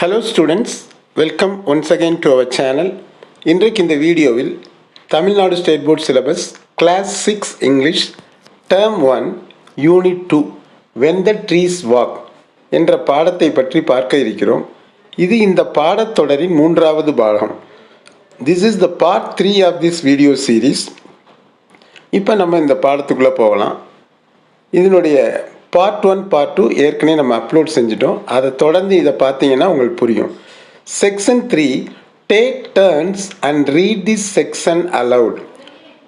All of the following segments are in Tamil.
Hello students welcome once again to our channel இன்றைக்கு இந்த வீடியோவில் Tamil Nadu state board syllabus class six English term one unit two when the trees walk என்ற பாடத்தை பற்றி பார்க்க இருக்கிறோம். இது இந்த பாடத்தொடரின் மூன்றாவது பாகம். This is the part three of this video series இப்போ நம்ம இந்த பாடத்துக்குள்ளே போகலாம். இதனுடைய பார்ட் ஒன் பார்ட் டூ ஏற்கனவே நம்ம அப்லோட் செஞ்சிட்டோம். அதை தொடர்ந்து இதை பார்த்தீங்கன்னா உங்களுக்கு புரியும். Section three take turns and read the section aloud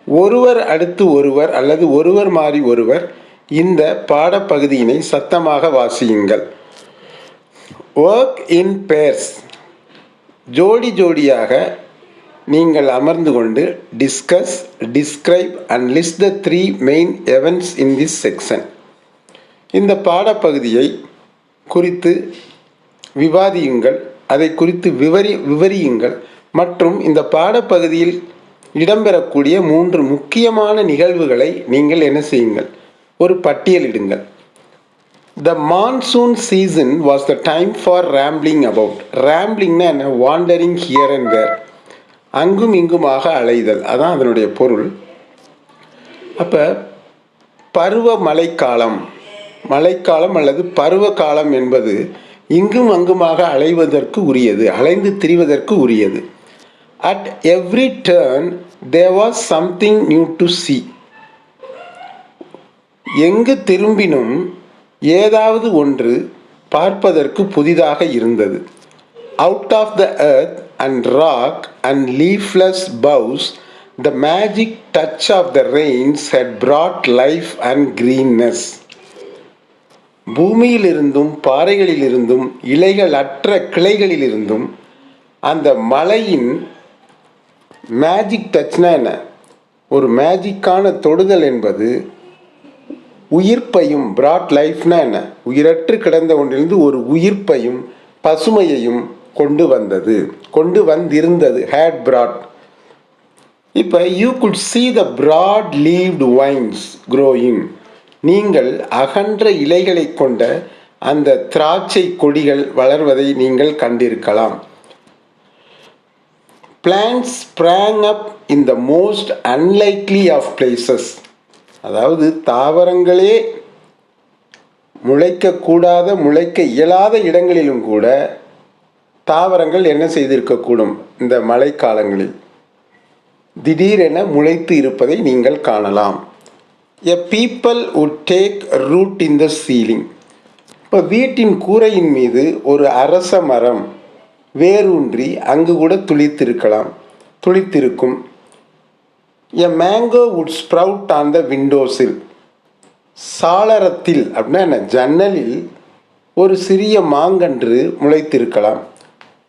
ஒருவர் அடுத்து ஒருவர் அல்லது ஒருவர் மாறி ஒருவர் இந்த பாடப்பகுதியினை சத்தமாக வாசியுங்கள். ஒர்க் இன் பேர்ஸ் ஜோடி ஜோடியாக நீங்கள் அமர்ந்து கொண்டு discuss describe and list the three main events in this section இந்த பாடப்பகுதியை குறித்து விவாதியுங்கள் அதை குறித்து விவரி விவரியுங்கள். மற்றும் இந்த பாடப்பகுதியில் இடம்பெறக்கூடிய மூன்று முக்கியமான நிகழ்வுகளை நீங்கள் என்ன செய்யுங்கள்? ஒரு பட்டியலிடுங்கள் the monsoon season was the time for rambling about ரேம்பிளிங்னா என்ன? வாண்டரிங் ஹியர் அண்ட் வேர் அங்கும் இங்குமாக அலைதல். அதான் அதனுடைய பொருள். அப்போ பருவ மழைக்காலம் அல்லது பருவ காலம் என்பது இங்கும் அங்குமாக அலைவதற்கு உரியது அலைந்து திரிவதற்கு உரியது. At every turn there was something new to see எங்கு திரும்பினும் ஏதாவது ஒன்று பார்ப்பதற்கு புதிதாக இருந்தது. Out of the earth and rock and leafless boughs the magic touch of the rains had brought life and greenness பூமியிலிருந்தும் பாறைகளிலிருந்தும் இலைகள் அற்ற கிளைகளிலிருந்தும் அந்த மலையின் மேஜிக் டச்னா என்ன? ஒரு மேஜிக்கான தொடுதல் என்பது உயிர்ப்பையும் பிராட் லைஃப்னா என்ன? உயிரற்று கிடந்த ஒன்றிலிருந்து ஒரு உயிர்ப்பையும் பசுமையையும் கொண்டு வந்தது. கொண்டு வந்திருந்தது. ஹேட் பிராட் இப்போ you could see the broad leaved vines growing நீங்கள் அகன்ற இலைகளை கொண்ட அந்த திராட்சை கொடிகள் வளர்வதை நீங்கள் கண்டிருக்கலாம். Plants sprang up in the most unlikely of places அதாவது தாவரங்களே முளைக்கக்கூடாத முளைக்க இயலாத இடங்களிலும் கூட தாவரங்கள் என்ன செய்திருக்கக்கூடும் இந்த மழைக்காலங்களில்? திடீரென முளைத்து இருப்பதை நீங்கள் காணலாம். A peepul would take root in the ceiling இப்போ வீட்டின் கூரையின் மீது ஒரு அரச மரம் வேரூன்றி அங்கு கூட துளித்திருக்கலாம். துளித்திருக்கும். A mango would sprout on the windowsill சாளரத்தில் அப்படின்னா என்ன? ஜன்னலில் ஒரு சிறிய மாங்கன்று முளைத்திருக்கலாம்.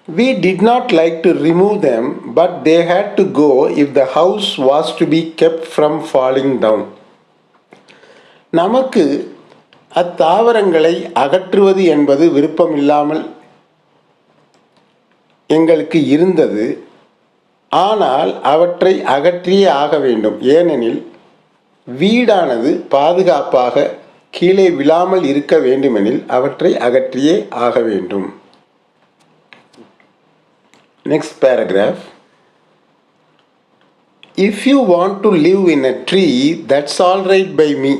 We did not like to remove them but they had to go if the house was to be kept from falling down நமக்கு அத்தாவரங்களை அகற்றுவது என்பது விருப்பமில்லாமல் எங்களுக்கு இருந்தது. ஆனால் அவற்றை அகற்றியே ஆக வேண்டும். ஏனெனில் வீடானது பாதுகாப்பாக கீழே விழாமல் இருக்க வேண்டுமெனில் அவற்றை அகற்றியே ஆக வேண்டும். Next paragraph if you want to live in a tree that's all right by me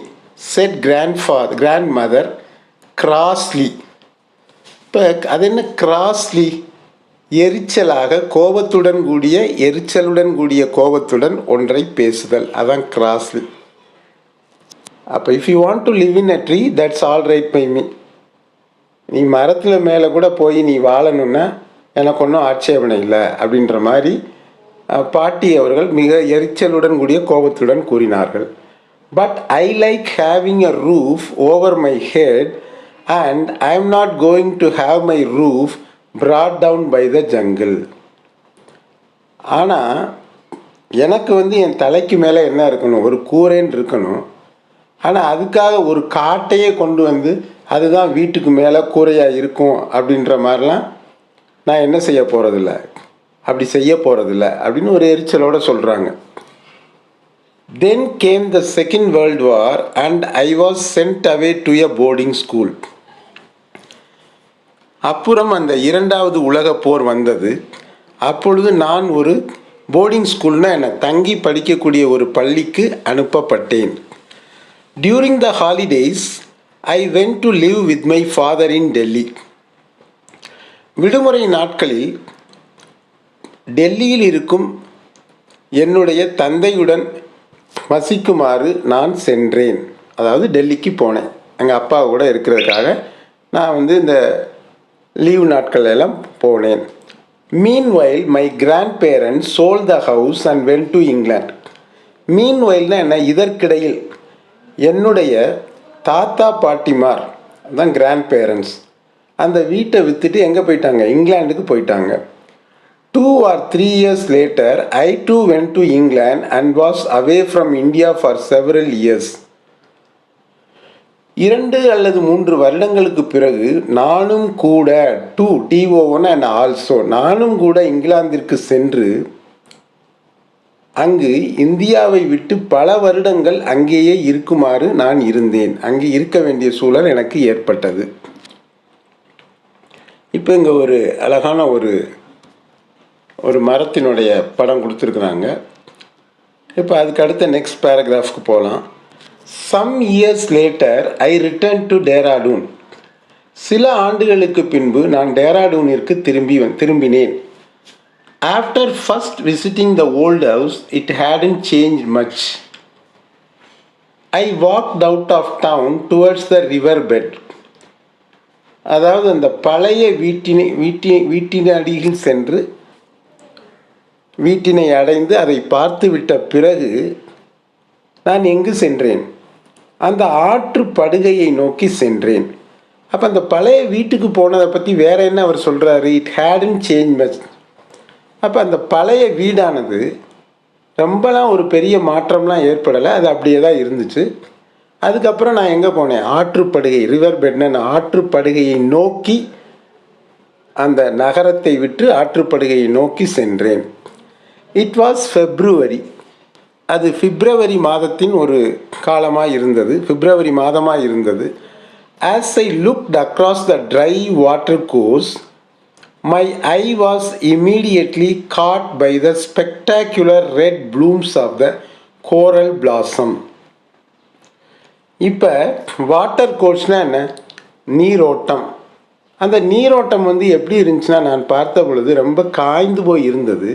said grandfather grandmother crossly இப்போ அது என்ன கிராஸ்லி எரிச்சலாக கோபத்துடன் கூடிய எரிச்சலுடன் கூடிய கோபத்துடன் ஒன்றை பேசுதல். அதான் கிராஸ்லி அப்போ if you want to live in a tree that's all right by me நீ மரத்தில் மேலே கூட போய் நீ வாழணும்னா எனக்கு ஒன்றும் ஆட்சேபனை இல்லை அப்படின்ற மாதிரி பாட்டி அவர்கள் மிக எரிச்சலுடன் கூடிய கோபத்துடன் கூறினார்கள். But I like having a roof over my head and I am not going to have my roof brought down by the jungle ஆனால் எனக்கு வந்து என் தலைக்கு மேலே என்ன இருக்கணும்? ஒரு கூரைன்னு இருக்கணும். ஆனால் அதுக்காக ஒரு காட்டையே கொண்டு வந்து அதுதான் வீட்டுக்கு மேலே கூரையாக இருக்கும் அப்படின்ற மாதிரிலாம் நான் என்ன செய்ய போகிறதில்ல அப்படி செய்ய போகிறதில்ல அப்படின்னு ஒரு எரிச்சலோடு சொல்கிறாங்க then came the second World war and I was sent away to a boarding school அப்புறம் அந்த இரண்டாவது உலகப் போர் வந்தது. அப்பொழுது நான் ஒரு போர்டிங் ஸ்கூல்னா என்னை தங்கி படிக்கக்கூடிய ஒரு பள்ளிக்கு அனுப்பப்பட்டேன். During the holidays I went to live with my father in Delhi விடுமுறை நாட்களில் டெல்லியில் இருக்கும் என்னுடைய தந்தையுடன் வசிக்குமாறு நான் சென்றேன். அதாவது டெல்லிக்கு போனேன். எங்கள் அப்பா கூட இருக்கிறதுக்காக நான் வந்து இந்த லீவு நாட்கள் எல்லாம் போனேன். Meanwhile my grandparents sold the house and went to England மீன் வயல்னா என்ன? இதற்கிடையில் என்னுடைய தாத்தா பாட்டிமார் தான் கிராண்ட் பேரண்ட்ஸ் அந்த வீட்டை விற்றுட்டு எங்கே போயிட்டாங்க? இங்கிலாந்துக்கு போயிட்டாங்க. Two or three years later I too went to England and was away from India for several years இரண்டு அல்லது மூன்று வருடங்களுக்கு பிறகு நானும் கூட டூ டிஓன் அண்ட் ஆல்சோ நானும் கூட இங்கிலாந்திற்கு சென்று அங்கு இந்தியாவை விட்டு பல வருடங்கள் அங்கேயே இருக்குமாறு நான் இருந்தேன். அங்கே இருக்க வேண்டிய சூழல் எனக்கு ஏற்பட்டது. இப்போ இங்கே ஒரு அழகான ஒரு ஒரு மரத்தினுடைய படம் கொடுத்துருக்குறாங்க. இப்போ அதுக்கு அடுத்த நெக்ஸ்ட் பேராகிராஃப்க்கு போகலாம் some years later I return to Dehradun சில ஆண்டுகளுக்கு பின்பு நான் டேராடூனிற்கு திரும்பி வந்- திரும்பினேன். After first visiting the old house it hadn't change much I walked out of town towards the river bed அதாவது அந்த பழைய வீட்டினை வீட்டி வீட்டின் அடியில் சென்று வீட்டினை அடைந்து அதை பார்த்து விட்ட பிறகு நான் எங்கு சென்றேன்? அந்த ஆற்று படுகையை நோக்கி சென்றேன். அப்போ அந்த பழைய வீட்டுக்கு போனதை பற்றி வேற என்ன அவர் சொல்கிறாரு இட் ஹேடன் சேஞ்ச் மச் அப்போ அந்த பழைய வீடானது ரொம்பலாம் ஒரு பெரிய மாற்றம்லாம் ஏற்படலை. அது அப்படியே தான் இருந்துச்சு. அதுக்கப்புறம் நான் எங்கே போனேன்? ஆற்றுப்படுகை ரிவர் பெட்னன் ஆற்றுப்படுகையை நோக்கி அந்த நகரத்தை விட்டு ஆற்றுப்படுகையை நோக்கி சென்றேன். இட் வாஸ் ஃபெப்ருவரி அது பிப்ரவரி மாதத்தின் ஒரு காலமாக இருந்தது. பிப்ரவரி மாதமாக இருந்தது. As I looked across the dry water course my eye was immediately caught by the spectacular red blooms of the coral blossom இப்போ வாட்டர் கோர்ஸ்னால் என்ன? நீரோட்டம். அந்த நீரோட்டம் வந்து எப்படி இருந்துச்சுன்னா நான் பார்த்த பொழுது ரொம்ப காய்ந்து போய் இருந்தது.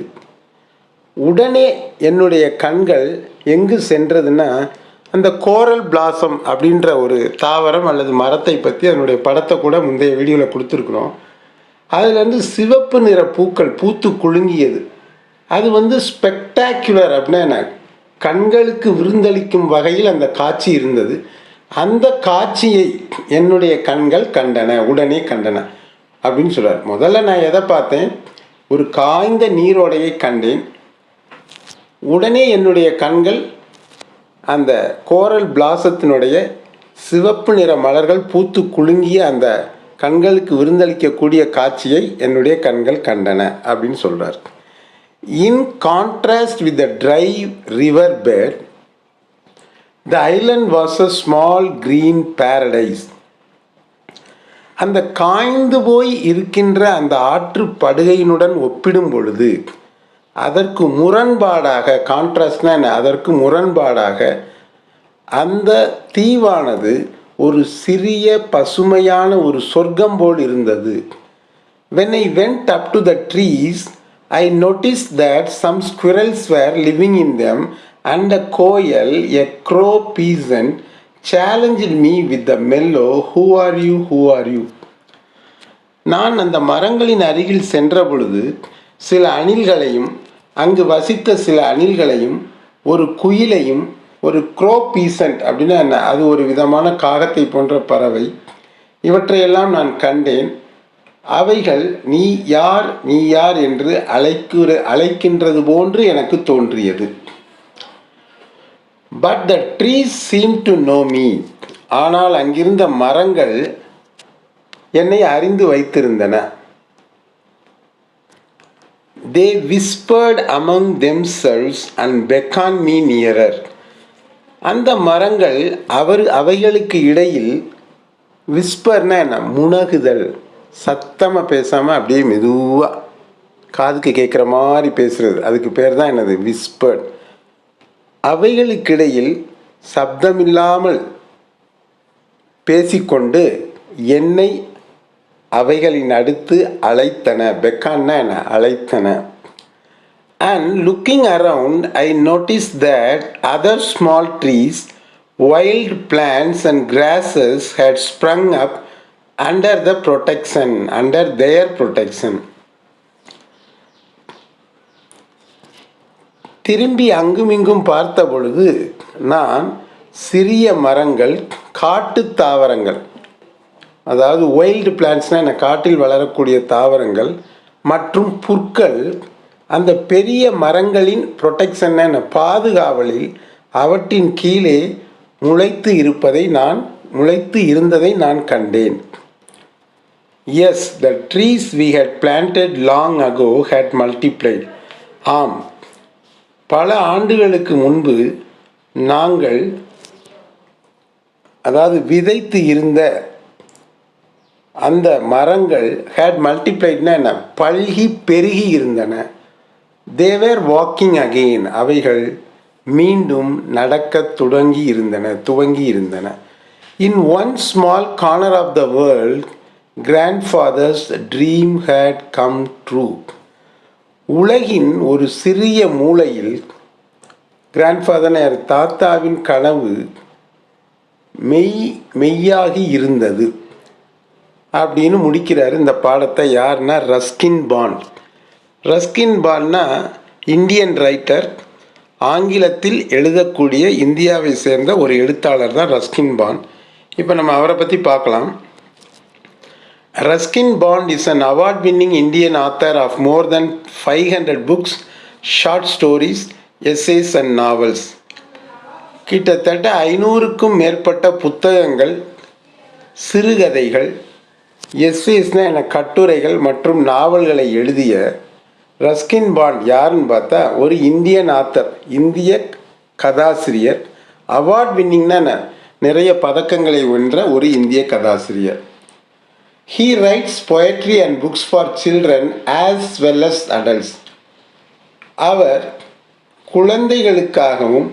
உடனே என்னுடைய கண்கள் எங்கு சென்றதுன்னா அந்த கோரல் பிளாசம் அப்படின்ற ஒரு தாவரம் அல்லது மரத்தை பற்றி அதனுடைய படத்தை கூட முந்தைய வீடியோவில் கொடுத்துருக்குறோம். அதுலேருந்து சிவப்பு நிற பூக்கள் பூத்து குலுங்கியது. அது வந்து ஸ்பெக்டாக்குலர் அப்படின்னா என்ன? கண்களுக்கு விருந்தளிக்கும் வகையில் அந்த காட்சி இருந்தது. அந்த காட்சியை என்னுடைய கண்கள் கண்டன உடனே கண்டன அப்படின்னு சொல்கிறார் முதல்ல நான் எதை பார்த்தேன்? ஒரு காய்ந்த நீரோடையை கண்டேன். உடனே என்னுடைய கண்கள் அந்த கோரல் பிளாசத்தினுடைய சிவப்பு நிற மலர்கள் பூத்து குலுங்கிய அந்த கண்களுக்கு விருந்தளிக்கக்கூடிய காட்சியை என்னுடைய கண்கள் கண்டன அப்படின்னு சொல்கிறார் in contrast with the dry river bed the island was a small green paradise அந்த காய்ந்து போய் இருக்கின்ற அந்த ஆற்று படுகையினுடன் ஒப்பிடும் பொழுது அதற்கு முரண்பாடாக கான்ட்ராஸ்ட்னா என்ன அதற்கு முரண்பாடாக அந்த தீவானது ஒரு சிறிய பசுமையான ஒரு சொர்க்கம் போல் இருந்தது when I went up to the trees I notice that some squirrels were living in them and a koel a crow pheasant challenge me with the mellow who are you who are you நான் அந்த மரங்களின் அருகில் சென்ற பொழுது சில அணில்களையும் அங்கு வசித்த சில அணில்களையும் ஒரு குயிலையும் ஒரு க்ரோ பீசன்ட் அப்படின்னா என்ன? அது ஒரு விதமான காகத்தை போன்ற பறவை. இவற்றையெல்லாம் நான் கண்டேன். அவைகள் நீ யார் நீ யார் என்று அழைக்கிற அழைக்கின்றது போன்று எனக்கு தோன்றியது. But the trees seem to know me ஆனால் அங்கிருந்த மரங்கள் என்னை அறிந்து வைத்திருந்தன. They whispered among themselves and beckon me nearer அந்த மரங்கள் அவர் அவைகளுக்கு இடையில் விஸ்பர்னா என்ன? முனகுதல். சத்தமாக பேசாமல் அப்படியே மெதுவாக காதுக்கு கேட்குற மாதிரி பேசுகிறது அதுக்கு பேர் தான் என்னது? விஸ்பர்ட் அவைகளுக்கிடையில் சப்தமில்லாமல் பேசிக்கொண்டு என்னை அவைகளின் அடுத்து அழைத்தன. பெக்கான்னா என்ன? அழைத்தன. And looking around I notice that other small trees wild plants and grasses had sprung up under the protection under their protection திரும்பி அங்குமிங்கும் பார்த்த பொழுது நான் சிறிய மரங்கள் காட்டு தாவரங்கள் அதாவது ஒயில்டு பிளான்ட்ஸ்னால் என்ன? காட்டில் வளரக்கூடிய தாவரங்கள் மற்றும் புற்கள். அந்த பெரிய மரங்களின் ப்ரொடெக்ஷன் என்ன? பாதுகாவலில் அவற்றின் கீழே முளைத்து இருப்பதை நான் முளைத்து இருந்ததை நான் கண்டேன். Yes the trees we had planted long ago had multiplied ஆம். பல ஆண்டுகளுக்கு முன்பு நாங்கள் அதாவது விதைத்து இருந்த அந்த மரங்கள் ஹேட் மல்டிப்ளைட்னா என்ன? பல்கி பெருகி இருந்தன. தேவேர் வாக்கிங் அகெயின் அவைகள் மீண்டும் நடக்கத் தொடங்கி இருந்தன துவங்கி இருந்தன. In one small corner of the world grandfather's dream had come true உலகின் ஒரு சிறிய மூலையில் கிராண்ட்ஃபாதர் தாத்தாவின் கனவு மெய் மெய்யாகி இருந்தது. அப்படின்னு முடிக்கிறார் இந்த பாடத்தை யாருன்னா ரஸ்கின் பாண்ட் ரஸ்கின் பாண்ட்னா இந்தியன் ரைட்டர் ஆங்கிலத்தில் எழுதக்கூடிய இந்தியாவை சேர்ந்த ஒரு எழுத்தாளர் தான் ரஸ்கின் பாண்ட் இப்போ நம்ம அவரை பற்றி பார்க்கலாம். Ruskin Bond is an award winning Indian author of more than five hundred books short stories essays and novels கிட்டத்தட்ட ஐநூறுக்கும் மேற்பட்ட புத்தகங்கள் சிறுகதைகள் எஸ்ஏஸ்னால் என கட்டுரைகள் மற்றும் நாவல்களை எழுதிய ரஸ்கின் பாண்ட் யாருன்னு பார்த்தா ஒரு இந்தியன் ஆத்தர் இந்திய கதாசிரியர். அவார்ட் வின்னிங்னா நிறைய பதக்கங்களை வென்ற ஒரு இந்திய கதாசிரியர். He writes poetry and books for children as well as adults அவர் குழந்தைகளுக்காகவும்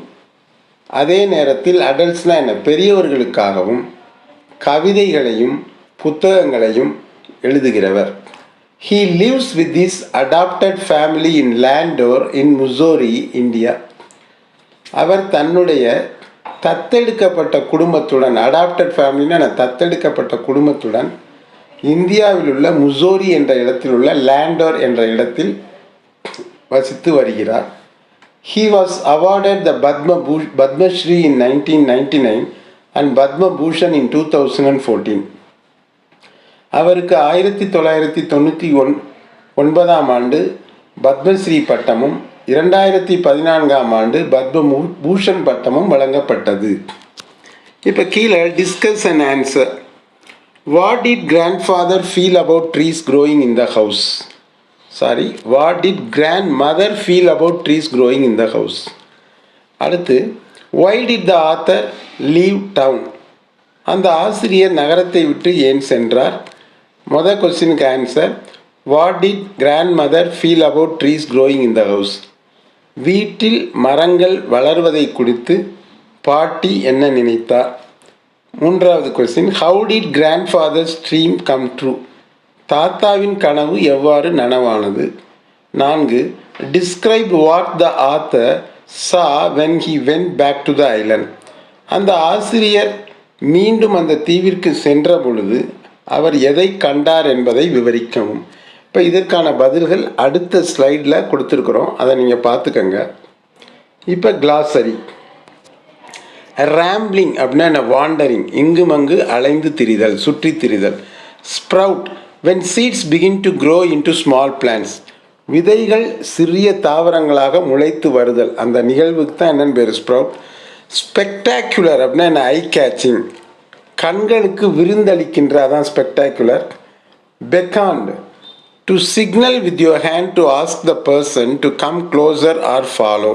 அதே நேரத்தில் அடல்ட்ஸ்னால் என்ன? பெரியவர்களுக்காகவும் கவிதைகளையும் புத்தகங்களையும் எழுதுகிறவர். He lives with this adopted family in Landour in Mussoorie India அவர் தன்னுடைய தத்தெடுக்கப்பட்ட குடும்பத்துடன் அடாப்டட் ஃபேமிலின்னா தத்தெடுக்கப்பட்ட குடும்பத்துடன் இந்தியாவில் உள்ள முசோரி என்ற இடத்தில் உள்ள லேண்டோர் என்ற இடத்தில் வசித்து வருகிறார். He was awarded the Padma பூ Padma Shri in nineteen ninety nine and Padma Bhushan in two thousand and fourteen அவருக்கு ஆயிரத்தி தொள்ளாயிரத்தி தொண்ணூற்றி ஒன் ஒன்பதாம் ஆண்டு பத்மஸ்ரீ பட்டமும் இரண்டாயிரத்தி பதினான்காம் ஆண்டு பத்ம பூஷன் பட்டமும் வழங்கப்பட்டது. இப்போ கீழே discuss and answer what did grandfather feel about trees growing in the house sorry what did grandmother feel about trees growing in the house அடுத்து why did the author leave town அந்த ஆசிரியர் நகரத்தை விட்டு ஏன் சென்றார்? மொதல் கொஸ்டினுக்கு answer what did grandmother feel about trees growing in the house வீட்டில் மரங்கள் வளர்வதை குறித்து பாட்டி என்ன நினைத்தார் மூன்றாவது question how did grandfather's dream come true தாத்தாவின் கனவு எவ்வாறு நனவானது? நான்கு describe what the author saw when he went back to the island அந்த ஆசிரியர் மீண்டும் அந்த தீவிற்கு சென்ற பொழுது அவர் எதை கண்டார் என்பதை விவரிக்கவும். இப்போ இதற்கான பதில்கள் அடுத்த ஸ்லைடில் கொடுத்துருக்குறோம். அதை நீங்கள் பார்த்துக்கங்க. இப்போ கிளாசரி ரேம்பிளிங் அப்படின்னா என்ன? வாண்டரிங் இங்கும் அங்கு அலைந்து திரிதல் சுற்றி திரிதல். Sprout when seeds begin to grow into small plants விதைகள் சிறிய தாவரங்களாக முளைத்து வருதல். அந்த நிகழ்வுக்கு தான் என்னென்னு பேர்? ஸ்ப்ரவுட் ஸ்பெக்டாக்குலர் அப்படின்னா என்ன? ஐ கேச்சிங் கண்களுக்கு விருந்தளிக்கின்ற அதான் spectacular beckoned to signal with your hand to ask the person to come closer or follow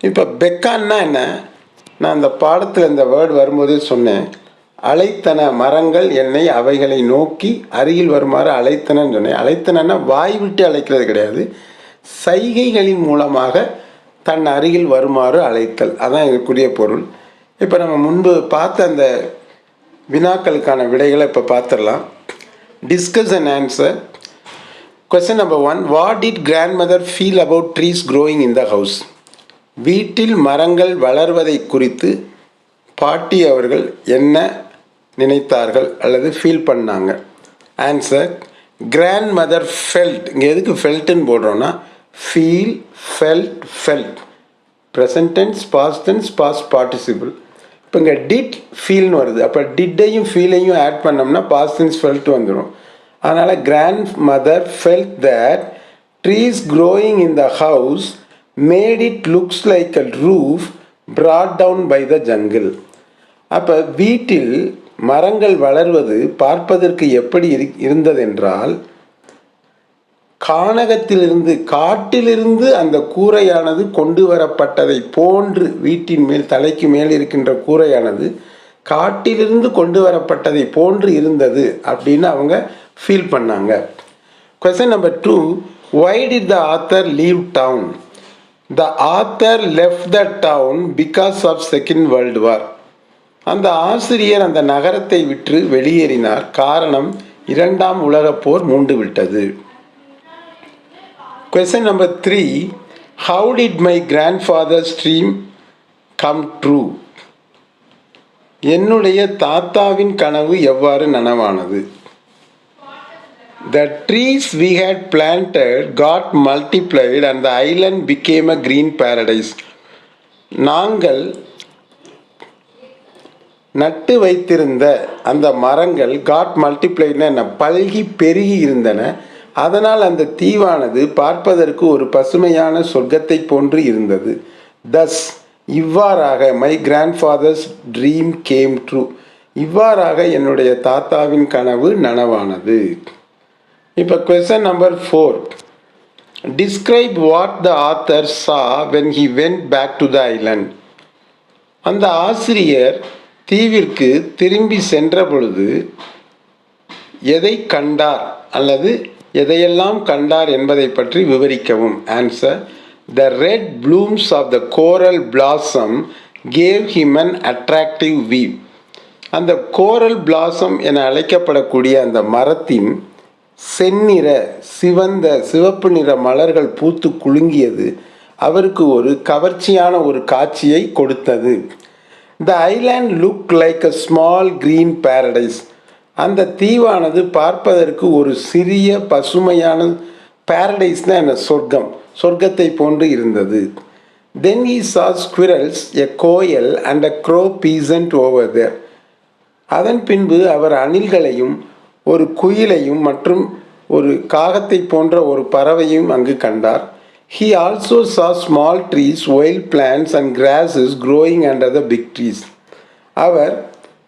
இப்போ பெக்கான்னா என்ன? நான் அந்த பாடத்தில் இந்த வேர்டு வரும்போதே சொன்னேன். அழைத்தன மரங்கள் என்னை அவைகளை நோக்கி அருகில் வருமாறு அழைத்தனன்னு சொன்னேன். அழைத்தனன்னா வாய் விட்டு அழைக்கிறது கிடையாது. சைகைகளின் மூலமாக தன் அருகில் வருமாறு அழைத்தல். அதான் இதற்குரிய பொருள். இப்போ நம்ம முன்பு பார்த்த அந்த வினாக்களுக்கான விடைகளை இப்போ பார்த்துடலாம். Discuss and answer question number one what did grandmother feel about trees growing in the house வீட்டில் மரங்கள் வளர்வதை குறித்து பாட்டி அவர்கள் என்ன நினைத்தார்கள் அல்லது ஃபீல் பண்ணாங்க? ஆன்சர் கிராண்ட் மதர் ஃபெல்ட் இங்கே எதுக்கு ஃபெல்ட்டுன்னு போடுறோன்னா feel felt felt present tense past tense past past participle இப்போ இங்கே டிட் ஃபீல்னு வருது. அப்போ டிட்டையும் ஃபீலையும் ஆட் பண்ணோம்னா பாஸ்ட் ஃபெல்ட் வந்துடும் அதனால் grandmother felt that trees growing in the house made it looks like a roof brought down by the jungle அப்போ வீட்டில் மரங்கள் வளர்வது பார்ப்பதற்கு எப்படி இரு இருந்ததென்றால் கானகத்திலிருந்து காட்டிலிருந்து அந்த கூரையானது கொண்டு வரப்பட்டதை போன்று வீட்டின் மேல் தலைக்கு மேல் இருக்கின்ற கூரையானது காட்டிலிருந்து கொண்டு வரப்பட்டதை போன்று இருந்தது அப்படின்னு அவங்க ஃபீல் பண்ணாங்க. Question number two why did the author leave town the author left the town because of second world war அந்த ஆசிரியர் அந்த நகரத்தை விற்று வெளியேறினார். காரணம் இரண்டாம் உலகப் போர் மூண்டு விட்டது. Question number three how did my grandfather's dream come true என்னுடைய தாத்தாவின் கனவு எவ்வாறு நனவானது? The trees we had planted got multiplied and the island became a green paradise நாங்கள் நட்டு வைத்திருந்த அந்த மரங்கள் காட் மல்டிப்ளைட்னா என்ன? பல்கி பெருகி இருந்தன. அதனால் அந்த தீவானது பார்ப்பதற்கு ஒரு பசுமையான சொர்க்கத்தை போன்று இருந்தது. தஸ் இவ்வாறாக my grandfather's dream came true இவ்வாறாக என்னுடைய தாத்தாவின் கனவு நனவானது. இப்போ question number four describe what the author saw when he went back to the island அந்த ஆசிரியர் தீவிற்கு திரும்பி சென்ற பொழுது எதை கண்டார் அல்லது எதையெல்லாம் கண்டார் என்பதை பற்றி விவரிக்கவும். Answer the red blooms of the coral blossom gave him an attractive view அந்த கோரல் பிளாசம் என அழைக்கப்படக்கூடிய அந்த மரத்தின் செந்நிற சிவந்த சிவப்பு நிற மலர்கள் பூத்து குலுங்கியது அவருக்கு ஒரு கவர்ச்சியான ஒரு காட்சியை கொடுத்தது. The island look like a small green paradise அந்த தீவானது பார்ப்பதற்கு ஒரு சிறிய பசுமையான பேரடைஸ்னா என்ன? சொர்க்கம். சொர்க்கத்தை போன்று இருந்தது. Then he saw squirrels a koel and a crow pheasant over there அதன் பின்பு அவர் அணில்களையும் ஒரு குயிலையும் மற்றும் ஒரு காகத்தை போன்ற ஒரு பறவையும் அங்கு கண்டார். He also saw small trees while plants and grasses growing under the big trees அவர்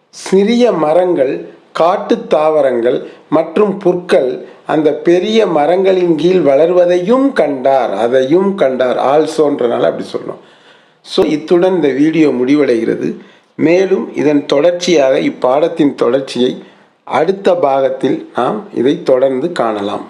சிறிய மரங்கள் காட்டுத் தாவரங்கள் மற்றும் புற்கள் அந்த பெரிய மரங்களின் கீழ் வளர்வதையும் கண்டார். அதையும் கண்டார். ஆல்சோன்றனால அப்படி சொல்லணும். ஸோ இத்துடன் இந்த வீடியோ முடிவடைகிறது. மேலும் இதன் தொடர்ச்சியாக இப்பாடத்தின் தொடர்ச்சியை அடுத்த பாகத்தில் நாம் இதை தொடர்ந்து காணலாம்.